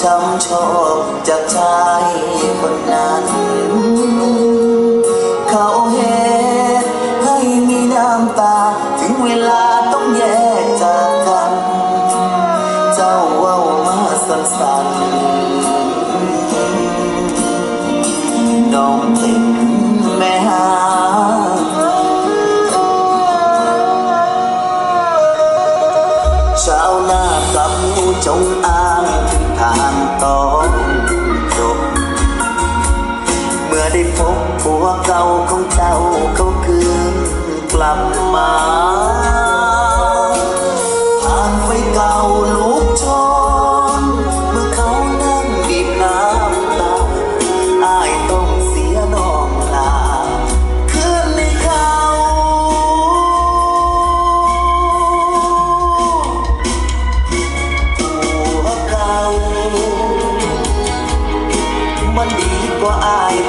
ช้ำชอกจากชายคนนั้น เขาเหตุให้มีน้ำตา ถึงเวลาต้องแยกจากกัน เจ้าเว้ามาสั้นๆน้องเป็นแม่หาชาวนากับผู้จงอา I.